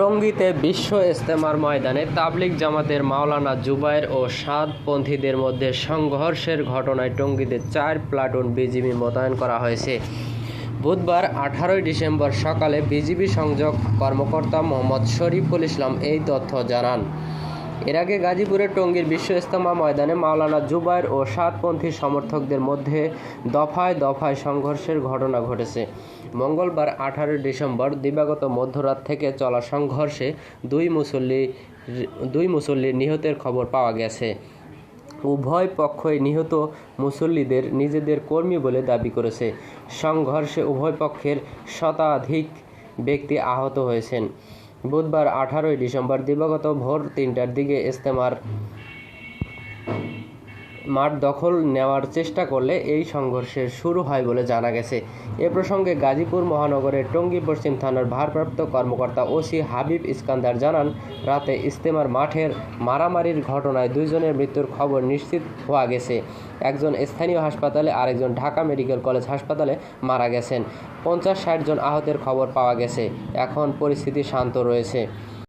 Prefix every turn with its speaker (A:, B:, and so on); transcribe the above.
A: টঙ্গীতে বিশ্ব ইস্তেমার ময়দানে তাবলিক জামাতের মাওলানা জুবায়ের ও সাতপন্থীদের মধ্যে সংঘর্ষের ঘটনায় টঙ্গীতে চার প্লাটুন বিজিবি মোতায়েন করা হয়েছে। বুধবার আঠারোই ডিসেম্বর সকালে বিজিবি সংযোগ কর্মকর্তা মোহাম্মদ শরীফুল ইসলাম এই তথ্য জানান। এর আগে গাজীপুরের টঙ্গীর বিশ্ব ইজতেমা ময়দানে মাওলানা জুবাইর ও সাতপন্থী সমর্থকদের মধ্যে দফায় দফায় সংঘর্ষের ঘটনা ঘটেছে। মঙ্গলবার আঠারোই ডিসেম্বর দিবাগত মধ্যরাত থেকে চলা সংঘর্ষে দুই মুসল্লি, দুই মুসল্লির নিহতের খবর পাওয়া গেছে। উভয় পক্ষই নিহত মুসল্লিদের নিজেদের কর্মী বলে দাবি করেছে। সংঘর্ষে উভয় পক্ষের শতাধিক ব্যক্তি আহত হয়েছেন। বুধবার আঠারোই ডিসেম্বর দিবাগত ভোর তিনটার দিকে ইস্তেমার মাঠ দখল নেওয়ার চেষ্টা করলে এই সংঘর্ষের শুরু হয় বলে জানা গেছে। এ প্রসঙ্গে গাজীপুর মহানগরের টঙ্গী পশ্চিম থানার ভারপ্রাপ্ত কর্মকর্তা ওসি হাবিব ইস্কান্দার জানান, রাতে ইস্তেমার মাঠের মারামারির ঘটনায় দুইজনের মৃত্যুর খবর নিশ্চিত হওয়া গেছে। একজন স্থানীয় হাসপাতালে, আরেকজন ঢাকা মেডিকেল কলেজ হাসপাতালে মারা গেছেন। পঞ্চাশ ষাট জন আহতের খবর পাওয়া গেছে। এখন পরিস্থিতি শান্ত রয়েছে।